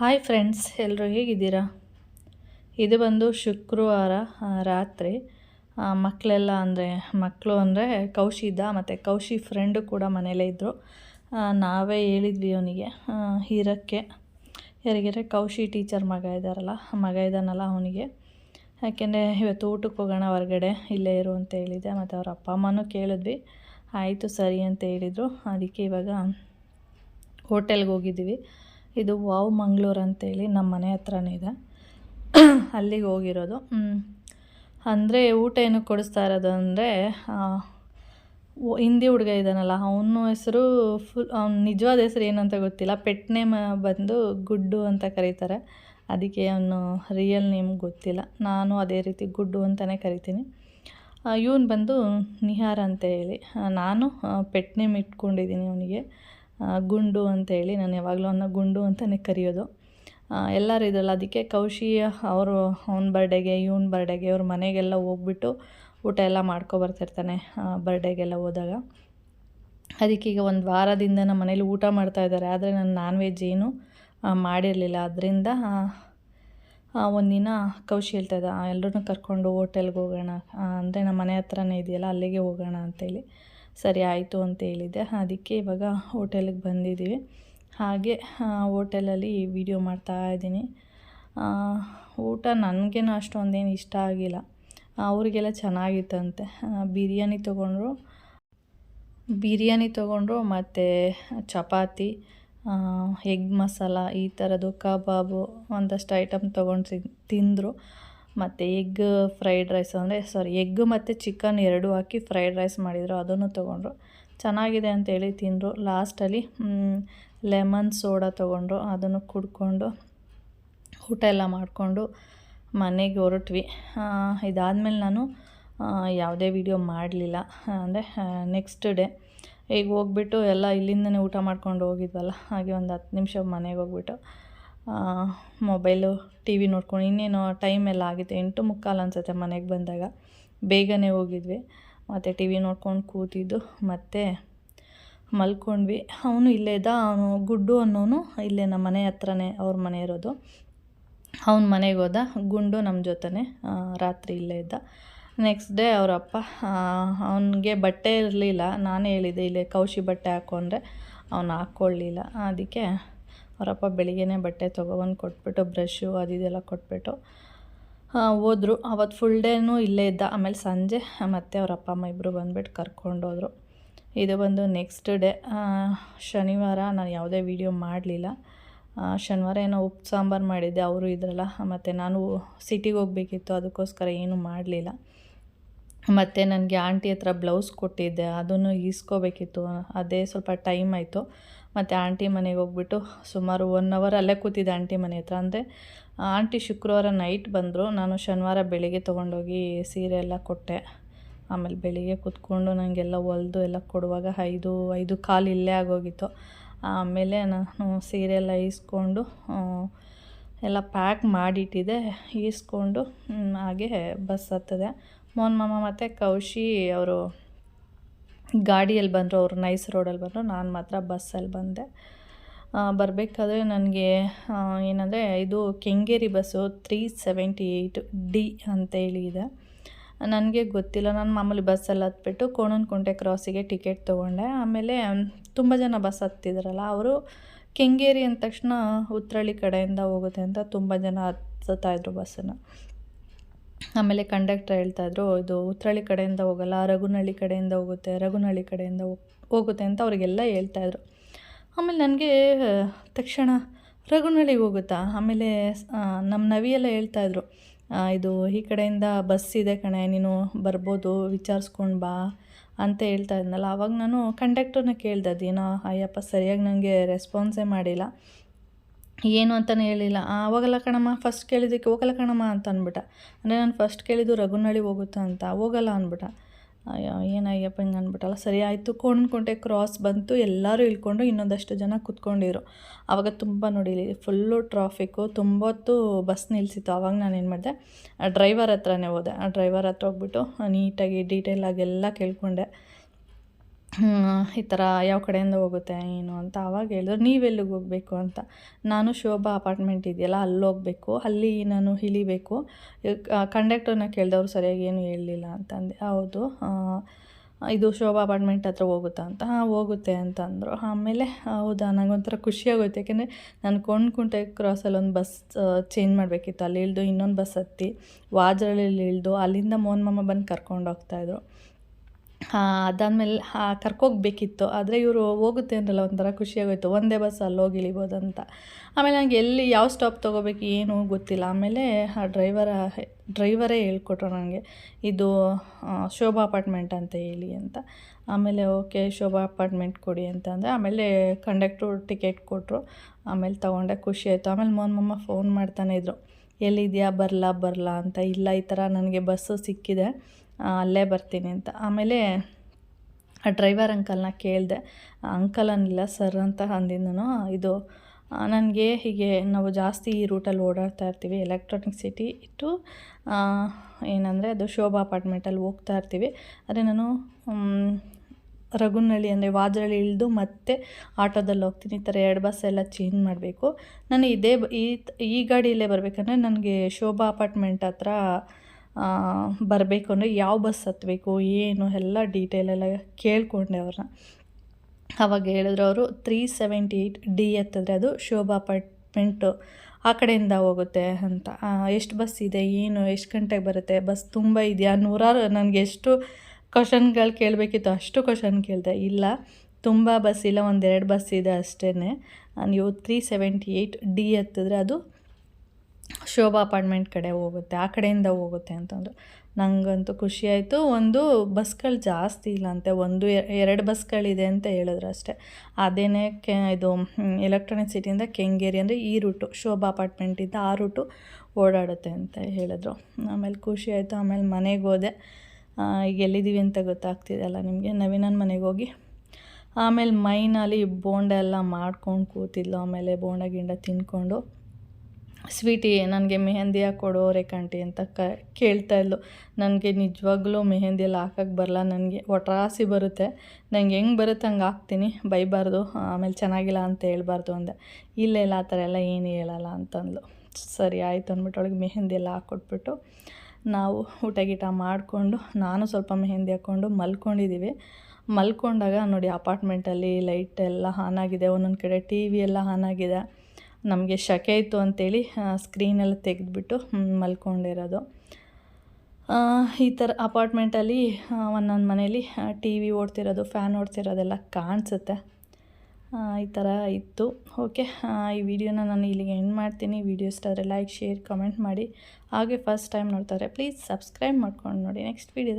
Hi friends ಎಲ್ಲರೂ ಹೇಗಿದ್ದೀರಾ? ಇದು ಬಂದು ಶುಕ್ರವಾರ ರಾತ್ರಿ. ಮಕ್ಕಳೆಲ್ಲ ಅಂದರೆ, ಮಕ್ಕಳು ಅಂದರೆ ಕೌಶಿ ಇದ್ದ ಮತ್ತು ಕೌಶಿ ಫ್ರೆಂಡು ಕೂಡ ಮನೇಲೇ ಇದ್ದರು ನಾವೇ ಹೇಳಿದ್ವಿ ಅವನಿಗೆ ಹೀರಕ್ಕೆ. ಯಾರಿಗಿದ್ರೆ ಕೌಶಿ ಟೀಚರ್ ಮಗ ಇದ್ದಾರಲ್ಲ ಮಗ ಇದ್ದಾನಲ್ಲ ಅವನಿಗೆ. ಯಾಕೆಂದರೆ ಇವತ್ತು ಊಟಕ್ಕೆ ಹೋಗೋಣ, ಹೊರಗಡೆ ಇಲ್ಲೇ ಇರು ಅಂತ ಹೇಳಿದ್ದೆ ಮತ್ತು ಅವ್ರ ಅಪ್ಪ ಅಮ್ಮನೂ ಕೇಳಿದ್ವಿ. ಆಯಿತು ಸರಿ ಅಂತ ಹೇಳಿದರು. ಅದಕ್ಕೆ ಇವಾಗ ಹೋಟೆಲ್ಗೆ ಹೋಗಿದ್ದೀವಿ. ಇದು ವಾವ್ ಮಂಗಳೂರು ಅಂತೇಳಿ ನಮ್ಮ ಮನೆ ಹತ್ರನೇ ಇದೆ. ಅಲ್ಲಿಗೆ ಹೋಗಿರೋದು. ಅಂದರೆ ಊಟ ಏನು ಕೊಡಿಸ್ತಾ ಇರೋದು ಅಂದರೆ ಹಿಂದಿ ಹುಡುಗ ಇದ್ದಾನಲ್ಲ, ಅವನ ಹೆಸರು ಫುಲ್, ಅವ್ನ ನಿಜವಾದ ಹೆಸರು ಏನಂತ ಗೊತ್ತಿಲ್ಲ. ಪೆಟ್ ನೇಮ್ ಬಂದು ಗುಡ್ಡು ಅಂತ ಕರೀತಾರೆ. ಅದಕ್ಕೆ ಅವನು ರಿಯಲ್ ನೇಮ್ ಗೊತ್ತಿಲ್ಲ. ನಾನು ಅದೇ ರೀತಿ ಗುಡ್ಡು ಅಂತಲೇ ಕರಿತೀನಿ. ಇವನು ಬಂದು ನಿಹಾರ್ ಅಂತ ಹೇಳಿ. ನಾನು ಪೆಟ್ ನೇಮ್ ಇಟ್ಕೊಂಡಿದ್ದೀನಿ ಅವನಿಗೆ. ಗುಂಡು ಅಂತೇಳಿ ನಾನು ಯಾವಾಗಲೂ ಅವನ್ನ ಗುಂಡು ಅಂತಲೇ ಕರೆಯೋದು. ಎಲ್ಲರೂ ಇದಲ್ಲ ಅದಕ್ಕೆ ಕೌಶಿ ಅವರು ಅವ್ನ ಬರ್ಡೇಗೆ ಇವನ ಬರ್ಡೇಗೆ ಅವ್ರ ಮನೆಗೆಲ್ಲ ಹೋಗ್ಬಿಟ್ಟು ಊಟ ಎಲ್ಲ ಮಾಡ್ಕೊಬರ್ತಿರ್ತಾನೆ ಬರ್ಡೇಗೆಲ್ಲ ಹೋದಾಗ. ಅದಕ್ಕೆ ಈಗ ಒಂದು ವಾರದಿಂದ ನಮ್ಮ ಮನೇಲಿ ಊಟ ಮಾಡ್ತಾ ಇದ್ದಾರೆ, ಆದರೆ ನಾನು ನಾನ್ ವೆಜ್ ಏನು ಮಾಡಿರಲಿಲ್ಲ. ಅದರಿಂದ ಒಂದಿನ ಕೌಶಿ ಹೇಳ್ತಾ ಇದ್ದ ಎಲ್ಲರೂ ಕರ್ಕೊಂಡು ಹೋಟೆಲ್ಗೆ ಹೋಗೋಣ ಅಂದರೆ ನಮ್ಮ ಮನೆ ಹತ್ರನೇ ಇದೆಯಲ್ಲ, ಅಲ್ಲಿಗೆ ಹೋಗೋಣ ಅಂತೇಳಿ. ಸರಿ ಆಯಿತು ಅಂತ ಹೇಳಿದ್ದೆ. ಅದಕ್ಕೆ ಇವಾಗ ಹೋಟೆಲಿಗೆ ಬಂದಿದ್ದೀವಿ. ಹಾಗೆ ಹೋಟೆಲಲ್ಲಿ ವಿಡಿಯೋ ಮಾಡ್ತಾ ಇದ್ದೀನಿ. ಊಟ ನನಗೇನು ಅಷ್ಟೊಂದೇನು ಇಷ್ಟ ಆಗಿಲ್ಲ. ಅವರಿಗೆಲ್ಲ ಚೆನ್ನಾಗಿತ್ತಂತೆ. ಬಿರಿಯಾನಿ ತೊಗೊಂಡ್ರು. ಬಿರಿಯಾನಿ ತೊಗೊಂಡ್ರು ಮತ್ತು ಚಪಾತಿ ಎಗ್ ಮಸಾಲ, ಈ ಥರದ್ದು ಕಬಾಬು, ಒಂದಷ್ಟು ಐಟಮ್ ತೊಗೊಂಡು ತಿಂದರು. ಮತ್ತು ಎಗ್ ಫ್ರೈಡ್ ರೈಸ್ ಅಂದರೆ ಸಾರಿ ಎಗ್ ಮತ್ತು ಚಿಕನ್ ಎರಡೂ ಹಾಕಿ ಫ್ರೈಡ್ ರೈಸ್ ಮಾಡಿದರು, ಅದನ್ನು ತೊಗೊಂಡ್ರು. ಚೆನ್ನಾಗಿದೆ ಅಂತೇಳಿ ತಿಂದರು. ಲಾಸ್ಟಲ್ಲಿ ಲೆಮನ್ ಸೋಡಾ ತೊಗೊಂಡ್ರು. ಅದನ್ನು ಕುಡ್ಕೊಂಡು ಊಟ ಎಲ್ಲ ಮಾಡಿಕೊಂಡು ಮನೆಗೆ ಹೊರಟ್ವಿ. ಇದಾದಮೇಲೆ ನಾನು ಯಾವುದೇ ವಿಡಿಯೋ ಮಾಡಲಿಲ್ಲ. ಅಂದರೆ ನೆಕ್ಸ್ಟ್ ಡೇ ಈಗ ಹೋಗ್ಬಿಟ್ಟು ಎಲ್ಲ ಇಲ್ಲಿಂದನೇ ಊಟ ಮಾಡ್ಕೊಂಡು ಹೋಗಿದ್ವಲ್ಲ, ಹಾಗೆ ಒಂದು ಹತ್ತು ನಿಮಿಷ ಮನೆಗೆ ಹೋಗ್ಬಿಟ್ಟು. ಮೊಬೈಲು ಟಿ ವಿ ನೋಡ್ಕೊಂಡು ಇನ್ನೇನು ಟೈಮ್ ಎಲ್ಲ ಆಗಿತ್ತು. ಎಂಟು ಮುಕ್ಕಾಲು ಅನ್ಸುತ್ತೆ ಮನೆಗೆ ಬಂದಾಗ. ಬೇಗನೆ ಹೋಗಿದ್ವಿ. ಮತ್ತು ಟಿ ವಿ ನೋಡ್ಕೊಂಡು ಕೂತಿದ್ದು. ಮತ್ತು ಮಲ್ಕೊಂಡ್ವಿ. ಅವನು ಇಲ್ಲೇ ಇದ್ದ. ಅವನು ಗುಡ್ಡು ಅನ್ನೋನು ಇಲ್ಲೇ ನಮ್ಮ ಮನೆ ಹತ್ರನೇ, ಅವ್ರ ಮನೆ ಇರೋದು. ಅವನ ಮನೆಗೆ ಹೋದ. ಗುಂಡು ನಮ್ಮ ಜೊತೆನೇ ರಾತ್ರಿ ಇಲ್ಲೇ ಇದ್ದ. ನೆಕ್ಸ್ಟ್ ಡೇ ಅವರಪ್ಪ ಅವನಿಗೆ ಬಟ್ಟೆ ಇರಲಿಲ್ಲ. ನಾನೇ ಹೇಳಿದ್ದೆ, ಇಲ್ಲೇ ಕೌಶಿ ಬಟ್ಟೆ ಹಾಕೊಂಡ್ರೆ. ಅವನು ಹಾಕ್ಕೊಳ್ಳಿಲ್ಲ ಅದಕ್ಕೆ ಅವರಪ್ಪ ಬೆಳಿಗ್ಗೆ ಬಟ್ಟೆ ತೊಗೊಬಂದು ಕೊಟ್ಬಿಟ್ಟು ಬ್ರಷು ಅದು ಇದೆಲ್ಲ ಕೊಟ್ಬಿಟ್ಟು ಹೋದರು ಹೋದ್ರು. ಅವತ್ತು ಫುಲ್ ಡೇನೂ ಇಲ್ಲೇ ಇದ್ದ. ಆಮೇಲೆ ಸಂಜೆ, ಮತ್ತೆ ಅವ್ರ ಅಪ್ಪ ಅಮ್ಮ ಇಬ್ಬರು ಬಂದುಬಿಟ್ಟು ಕರ್ಕೊಂಡೋದ್ರು ಇದು ಬಂದು ನೆಕ್ಸ್ಟ್ ಡೇ ಶನಿವಾರ ನಾನು ಯಾವುದೇ ವೀಡಿಯೋ ಮಾಡಲಿಲ್ಲ. ಶನಿವಾರ ಏನೋ ಉಪ್ಪು ಸಾಂಬಾರು ಮಾಡಿದ್ದೆ, ಅವರು ಇದ್ರಲ್ಲ, ಮತ್ತು ನಾನು ಸಿಟಿಗೆ ಹೋಗಬೇಕಿತ್ತು, ಅದಕ್ಕೋಸ್ಕರ ಏನೂ ಮಾಡಲಿಲ್ಲ. ಮತ್ತು ನನಗೆ ಆಂಟಿ ಹತ್ರ ಬ್ಲೌಸ್ ಕೊಟ್ಟಿದ್ದೆ, ಅದನ್ನು ಈಸ್ಕೋಬೇಕಿತ್ತು. ಅದೇ ಸ್ವಲ್ಪ ಟೈಮ್ ಆಯಿತು. ಮತ್ತು ಆಂಟಿ ಮನೆಗೆ ಹೋಗ್ಬಿಟ್ಟು ಸುಮಾರು ಒನ್ ಅವರ್ ಅಲ್ಲೇ ಕೂತಿದ್ದೆ ಆಂಟಿ ಮನೆ ಹತ್ರ. ಅಂದರೆ ಆಂಟಿ ಶುಕ್ರವಾರ ನೈಟ್ ಬಂದರು. ನಾನು ಶನಿವಾರ ಬೆಳಿಗ್ಗೆ ತೊಗೊಂಡೋಗಿ ಸೀರೆ ಎಲ್ಲ ಕೊಟ್ಟೆ. ಆಮೇಲೆ ಬೆಳಿಗ್ಗೆ ಕೂತ್ಕೊಂಡು ನನಗೆಲ್ಲ ಹೊಲ್ದು ಎಲ್ಲ ಕೊಡುವಾಗ ಐದು ಐದು ಕಾಲು ಇಲ್ಲೇ ಆಗೋಗಿತ್ತು. ಆಮೇಲೆ ನಾನು ಸೀರೆ ಎಲ್ಲ ಈಸ್ಕೊಂಡು ಎಲ್ಲ ಪ್ಯಾಕ್ ಮಾಡಿಟ್ಟಿದೆ ಈಸ್ಕೊಂಡು ಹಾಗೆ ಬಸ್ ಹತ್ತದೆ. ಮೋನ್ ಮಾಮ ಮತ್ತು ಕೌಶಿ ಅವರು ಗಾಡಿಯಲ್ಲಿ ಬಂದರು ಅವರು ನೈಸ್ ರೋಡಲ್ಲಿ ಬಂದರು. ನಾನು ಮಾತ್ರ ಬಸ್ಸಲ್ಲಿ ಬಂದೆ. ಬರಬೇಕಾದ್ರೆ ನನಗೆ ಏನಂದರೆ ಇದು Kengeri bus three seventy eight D ಅಂತೇಳಿ ಇದೆ. ನನಗೆ ಗೊತ್ತಿಲ್ಲ, ನಾನು ಮಾಮೂಲಿ ಬಸ್ಸಲ್ಲಿ ಹತ್ಬಿಟ್ಟು ಕೋಣನಕುಂಟೆ ಕ್ರಾಸಿಗೆ ಟಿಕೆಟ್ ತೊಗೊಂಡೆ. ಆಮೇಲೆ, ತುಂಬ ಜನ ಬಸ್ ಹತ್ತಿದ್ರಲ್ಲ, ಅವರು ಕೆಂಗೇರಿ ಅಂದ ತಕ್ಷಣ ಉತ್ರಳ್ಳಿ ಕಡೆಯಿಂದ ಹೋಗುತ್ತೆ ಅಂತ ತುಂಬ ಜನ ಹತ್ತುತ್ತಾ ಬಸ್ಸನ್ನು ಆಮೇಲೆ ಕಂಡಕ್ಟರ್ ಹೇಳ್ತಾಯಿದ್ರು ಇದು ಉತ್ರಳ್ಳಿ ಕಡೆಯಿಂದ ಹೋಗಲ್ಲ, ರಘುನಳ್ಳಿ ಕಡೆಯಿಂದ ಹೋಗುತ್ತೆ, ರಘುನಳ್ಳಿ ಕಡೆಯಿಂದ ಹೋಗ್- ಹೋಗುತ್ತೆ ಅಂತ ಅವರಿಗೆಲ್ಲ ಹೇಳ್ತಾಯಿದ್ರು ಆಮೇಲೆ ನನಗೆ ತಕ್ಷಣ ರಘುನಳ್ಳಿಗೆ ಹೋಗುತ್ತಾ? ಆಮೇಲೆ ನಮ್ಮ ನವಿಯೆಲ್ಲ ಹೇಳ್ತಾಯಿದ್ರು ಇದು ಈ ಕಡೆಯಿಂದ ಬಸ್ ಇದೆ ಕಣೆ, ನೀನು ಬರ್ಬೋದು, ವಿಚಾರಿಸ್ಕೊಂಡು ಬಾ ಅಂತ ಹೇಳ್ತಾ ಇದ್ನಲ್ಲ. ಆವಾಗ ನಾನು ಕಂಡಕ್ಟರ್ನ ಕೇಳ್ದೆ, ಅದೇನೋ, ಅಯ್ಯಪ್ಪ, ಸರಿಯಾಗಿ ನನಗೆ ರೆಸ್ಪಾನ್ಸೇ ಮಾಡಿಲ್ಲ. ಏನು ಅಂತಲೇ ಹೇಳಿಲ್ಲ. ಆವಾಗಲ್ಲ ಕಣಮ್ಮ ಫಸ್ಟ್ ಕೇಳಿದ್ದಕ್ಕೆ ಹೋಗಲ್ಲ ಕಣಮ್ಮ ಅಂತ ಅಂದ್ಬಿಟ್ಟ. ಅಂದರೆ ನಾನು ಫಸ್ಟ್ ಕೇಳಿದ್ದು ರಘುನಳ್ಳಿ ಹೋಗುತ್ತಾ ಅಂತ. ಹೋಗಲ್ಲ ಅಂದ್ಬಿಟ್ಟ. ಅಯ್ಯೋ, ಏನಯ್ಯಪ್ಪ ಹಿಂಗೆ ಅಂದ್ಬಿಟ್ಟಲ್ಲ. ಸರಿ ಆಯಿತು ಕೊಂಡ್ಕೊಂಡೆ ಕ್ರಾಸ್ ಬಂತು. ಎಲ್ಲರೂ ಇಳ್ಕೊಂಡು ಇನ್ನೊಂದಷ್ಟು ಜನ ಕುತ್ಕೊಂಡಿದ್ರು. ಆವಾಗ ತುಂಬ ನೋಡಿ ಫುಲ್ಲು ಟ್ರಾಫಿಕ್ಕು ತುಂಬ ಹೊತ್ತು ಬಸ್ ನಿಲ್ಲಿಸಿತ್ತು ಆವಾಗ ನಾನು ಏನು ಮಾಡಿದೆ ಡ್ರೈವರ್ ಹತ್ರನೇ ಹೋದೆ. ಆ ಡ್ರೈವರ್ ಹತ್ರ ಹೋಗ್ಬಿಟ್ಟು ನೀಟಾಗಿ ಡೀಟೇಲಾಗಿ ಎಲ್ಲ ಕೇಳ್ಕೊಂಡೆ. ಈ ಥರ ಯಾವ ಕಡೆಯಿಂದ ಹೋಗುತ್ತೆ ಏನು ಅಂತ ಆವಾಗ ಹೇಳಿದ್ರು ನೀವೆಲ್ಲಿಗೆ ಹೋಗಬೇಕು ಅಂತ? ನಾನು ಶೋಭಾ ಅಪಾರ್ಟ್ಮೆಂಟ್ ಇದೆಯಲ್ಲ, ಅಲ್ಲಿ ಹೋಗಬೇಕು, ಅಲ್ಲಿ ನಾನು ಇಳಿಬೇಕು. ಕಂಡಕ್ಟರ್ನ ಕೇಳಿದವ್ರು ಸರಿಯಾಗಿ ಏನು ಹೇಳಲಿಲ್ಲ ಅಂತಂದೆ. ಹೌದು ಇದು ಶೋಭಾ ಅಪಾರ್ಟ್ಮೆಂಟ್ ಹತ್ರ ಹೋಗುತ್ತಾ ಅಂತ. ಹಾಂ, ಹೋಗುತ್ತೆ ಅಂತ ಅಂದರು ಆಮೇಲೆ, ಹೌದಾ ನನಗೊಂಥರ ಖುಷಿಯಾಗೋಯ್ತು ಯಾಕೆಂದರೆ ನಾನು ಕೊಂಡ್ಕುಂಟೆ ಕ್ರಾಸಲ್ಲಿ ಒಂದು ಬಸ್ ಚೇಂಜ್ ಮಾಡಬೇಕಿತ್ತು. ಅಲ್ಲಿ ಇಳಿದು ಇನ್ನೊಂದು ಬಸ್ ಹತ್ತಿ ವಾಜ್ರಳಲ್ಲಿ ಇಳಿದು ಅಲ್ಲಿಂದ ಮೋನ್ ಮಾಮ ಬಂದು ಕರ್ಕೊಂಡು ಹೋಗ್ತಾಯಿದ್ರು ಅದಾದಮೇಲೆ ಕರ್ಕೋಗ್ಬೇಕಿತ್ತು. ಆದರೆ ಇವರು ಹೋಗುತ್ತೆ ಅಂದ್ರಲ್ಲ, ಒಂಥರ ಖುಷಿಯಾಗೋಯ್ತು ಒಂದೇ ಬಸ್ ಹೋಗಿ ಅಂತ. ಆಮೇಲೆ ನನಗೆ ಎಲ್ಲಿ ಯಾವ ಸ್ಟಾಪ್ ತೊಗೋಬೇಕು ಏನು ಗೊತ್ತಿಲ್ಲ. ಆಮೇಲೆ, ಆ ಡ್ರೈವರ ಡ್ರೈವರೇ ಹೇಳ್ಕೊಟ್ರು ನನಗೆ ಇದು ಶೋಭಾ ಅಪಾರ್ಟ್ಮೆಂಟ್ ಅಂತ ಹೇಳಿ ಅಂತ. ಆಮೇಲೆ, ಓಕೆ, ಶೋಭಾ ಅಪಾರ್ಟ್ಮೆಂಟ್ ಕೊಡಿ ಅಂತ. ಅಂದರೆ, ಆಮೇಲೆ ಕಂಡಕ್ಟ್ರು ಟಿಕೆಟ್ ಕೊಟ್ಟರು ಆಮೇಲೆ ತೊಗೊಂಡೆ, ಖುಷಿ ಆಯಿತು. ಆಮೇಲೆ ಮಮ್ಮ ಫೋನ್ ಮಾಡ್ತಾನೆ ಇದ್ರು. ಎಲ್ಲಿದೆಯಾ? ಬರಲಾ? ಬರಲಾ? ಅಂತ. ಇಲ್ಲ, ಈ ಥರ ನನಗೆ ಬಸ್ಸು ಸಿಕ್ಕಿದೆ. ಅಲ್ಲೇ ಬರ್ತೀನಿ ಅಂತ. ಆಮೇಲೆ ಆ ಡ್ರೈವರ್ ಅಂಕಲ್ನ ಕೇಳಿದೆ ಅಂಕಲ್ ಅನ್ನಿಲ್ಲ ಸರ್ ಅಂತ ಅಂದಿದ್ದನು ಇದು ನನಗೆ ಹೀಗೆ ನಾವು ಜಾಸ್ತಿ ಈ ರೂಟಲ್ಲಿ ಓಡಾಡ್ತಾ ಇರ್ತೀವಿ, ಎಲೆಕ್ಟ್ರಾನಿಕ್ ಸಿಟಿ ಇಟ್ಟು ಏನಂದರೆ ಅದು ಶೋಭಾ ಅಪಾರ್ಟ್ಮೆಂಟಲ್ಲಿ ಹೋಗ್ತಾ ಇರ್ತೀವಿ. ಆದರೆ ನಾನು ರಘುನಳ್ಳಿ ಅಂದರೆ ವಾಜರಳ್ಳಿ ಇಳಿದು ಮತ್ತೆ ಆಟೋದಲ್ಲಿ ಹೋಗ್ತೀನಿ, ಈ ಥರ ಎರಡು ಬಸ್ ಎಲ್ಲ ಚೇಂಜ್ ಮಾಡಬೇಕು. ನಾನು ಇದೇ ಈ ಈ ಗಾಡಿಯಲ್ಲೇ ಬರಬೇಕಂದ್ರೆ ನನಗೆ ಶೋಭಾ ಅಪಾರ್ಟ್ಮೆಂಟ್ ಹತ್ರ ಬರಬೇಕು ಅಂದರೆ ಯಾವ ಬಸ್ ಹತ್ತಬೇಕು ಏನು ಎಲ್ಲ ಡೀಟೇಲೆಲ್ಲ ಕೇಳಿಕೊಂಡೆ ಅವ್ರನ್ನ. ಅವಾಗ ಹೇಳಿದ್ರು ಅವರು ತ್ರೀ ಸೆವೆಂಟಿ ಏಯ್ಟ್ ಡಿ ಎತ್ತಿದ್ರೆ ಅದು ಶೋಭಾ ಅಪಾರ್ಟ್ಮೆಂಟು ಆ ಕಡೆಯಿಂದ ಹೋಗುತ್ತೆ ಅಂತ. ಎಷ್ಟು ಬಸ್ ಇದೆ, ಏನು, ಎಷ್ಟು ಗಂಟೆಗೆ ಬರುತ್ತೆ, ಬಸ್ ತುಂಬ ಇದೆಯಾ? ನೂರಾರು, ನನಗೆ ಎಷ್ಟು ಕ್ವಶನ್ಗಳು ಕೇಳಬೇಕಿತ್ತು, ಅಷ್ಟು ಕ್ವಶನ್ ಕೇಳಿದೆ. ಇಲ್ಲ, ತುಂಬ ಬಸ್, ಇಲ್ಲ, ಒಂದೆರಡು ಬಸ್ ಇದೆ ಅಷ್ಟೇ ನೀವು ತ್ರೀ ಸೆವೆಂಟಿ ಏಯ್ಟ್ ಡಿ ಎತ್ತಿದ್ರೆ ಅದು ಶೋಭಾ ಅಪಾರ್ಟ್ಮೆಂಟ್ ಕಡೆ ಹೋಗುತ್ತೆ, ಆ ಕಡೆಯಿಂದ ಹೋಗುತ್ತೆ ಅಂತಂದರು. ನನಗಂತೂ ಖುಷಿಯಾಯಿತು. ಒಂದು ಬಸ್ಗಳು ಜಾಸ್ತಿ ಇಲ್ಲ ಅಂತೆ, ಒಂದು ಎರಡು ಬಸ್ಗಳಿದೆ ಅಂತ ಹೇಳಿದ್ರು ಅಷ್ಟೇ. ಅದೇನೇ ಕೆ, ಇದು, ಎಲೆಕ್ಟ್ರಾನಿಕ್ ಸಿಟಿಯಿಂದ ಕೆಂಗೇರಿ ಅಂದರೆ ಈ ರೂಟು, ಶೋಭಾ ಅಪಾರ್ಟ್ಮೆಂಟಿಂದ ಆ ರೂಟು ಓಡಾಡುತ್ತೆ ಅಂತ ಹೇಳಿದ್ರು. ಆಮೇಲೆ ಖುಷಿ ಆಯಿತು ಆಮೇಲೆ ಮನೆಗೆ ಹೋದೆ. ಈಗ ಎಲ್ಲಿದ್ದೀವಿ ಅಂತ ಗೊತ್ತಾಗ್ತಿದೆಯಲ್ಲ ನಿಮಗೆ. ನವೀನನ ಮನೆಗೆ ಹೋಗಿ. ಆಮೇಲೆ ಮೈನಲ್ಲಿ ಬೋಂಡ ಎಲ್ಲ ಮಾಡ್ಕೊಂಡು ಕೂತಿದ್ಲು. ಆಮೇಲೆ ಬೋಂಡ ಗಿಂಡ ತಿಂದ್ಕೊಂಡು ಸ್ವೀಟಿ, ನನಗೆ ಮೆಹೆಂದಿ ಹಾಕೊಡು ರೇಖಾಂಟಿ ಅಂತ ಕ, ಕೇಳ್ತಾ ಇದ್ಲು. ನನಗೆ ನಿಜವಾಗ್ಲೂ ಮೆಹೆಂದಿ ಎಲ್ಲ ಹಾಕಕ್ಕೆ ಬರಲ್ಲ ನನಗೆ ಒಟ್ರಾಸಿ ಬರುತ್ತೆ. ನಂಗೆ ಹೆಂಗೆ ಬರುತ್ತೆ ಹಂಗೆ ಹಾಕ್ತೀನಿ, ಬೈಬಾರ್ದು, ಆಮೇಲೆ ಚೆನ್ನಾಗಿಲ್ಲ ಅಂತ ಹೇಳ್ಬಾರ್ದು ಅಂದೆ. ಇಲ್ಲ ಇಲ್ಲ, ಆ ಥರ ಎಲ್ಲ ಏನು ಹೇಳಲ್ಲ ಅಂತಂದ್ಲು. ಸರಿ, ಆಯಿತು ಅಂದ್ಬಿಟ್ಟು ಅವಳಿಗೆ ಮೆಹೆಂದಿ ಎಲ್ಲ ಹಾಕ್ಕೊಟ್ಬಿಟ್ಟು ನಾವು ಊಟ ಗೀಟ ಮಾಡಿಕೊಂಡು, ನಾನು ಸ್ವಲ್ಪ ಮೆಹೆಂದಿ ಹಾಕ್ಕೊಂಡು ಮಲ್ಕೊಂಡಿದ್ದೀವಿ ಮಲ್ಕೊಂಡಾಗ ನೋಡಿ ಅಪಾರ್ಟ್ಮೆಂಟಲ್ಲಿ ಲೈಟ್ ಎಲ್ಲ ಆನ್ ಆಗಿದೆ, ಒಂದೊಂದು ಕಡೆ ಟಿ ವಿ ಎಲ್ಲ ಆನ್ ಆಗಿದೆ. ನಮಗೆ ಶಕೆ ಇತ್ತು ಅಂತೇಳಿ ಸ್ಕ್ರೀನೆಲ್ಲ ತೆಗೆದುಬಿಟ್ಟು ಮಲ್ಕೊಂಡಿರೋದು. ಈ ಥರ ಅಪಾರ್ಟ್ಮೆಂಟಲ್ಲಿ ಒಂದೊಂದು ಮನೇಲಿ ಟಿ ವಿ ಓಡ್ತಿರೋದು ಫ್ಯಾನ್ ಓಡ್ತಿರೋದೆಲ್ಲ ಕಾಣಿಸುತ್ತೆ. ಈ ಥರ ಇತ್ತು. ಓಕೆ ಈ ವಿಡಿಯೋನ ನಾನು ಇಲ್ಲಿಗೆ ಎಂಡ್ ಮಾಡ್ತೀನಿ. ವಿಡಿಯೋ ಇಷ್ಟ ಆದರೆ ಲೈಕ್ ಶೇರ್ ಕಮೆಂಟ್ ಮಾಡಿ. ಹಾಗೆ ಫಸ್ಟ್ ಟೈಮ್ ನೋಡ್ತಾರೆ ಪ್ಲೀಸ್ ಸಬ್ಸ್ಕ್ರೈಬ್ ಮಾಡ್ಕೊಂಡು ನೋಡಿ ನೆಕ್ಸ್ಟ್ ವೀಡಿಯೋದಲ್ಲಿ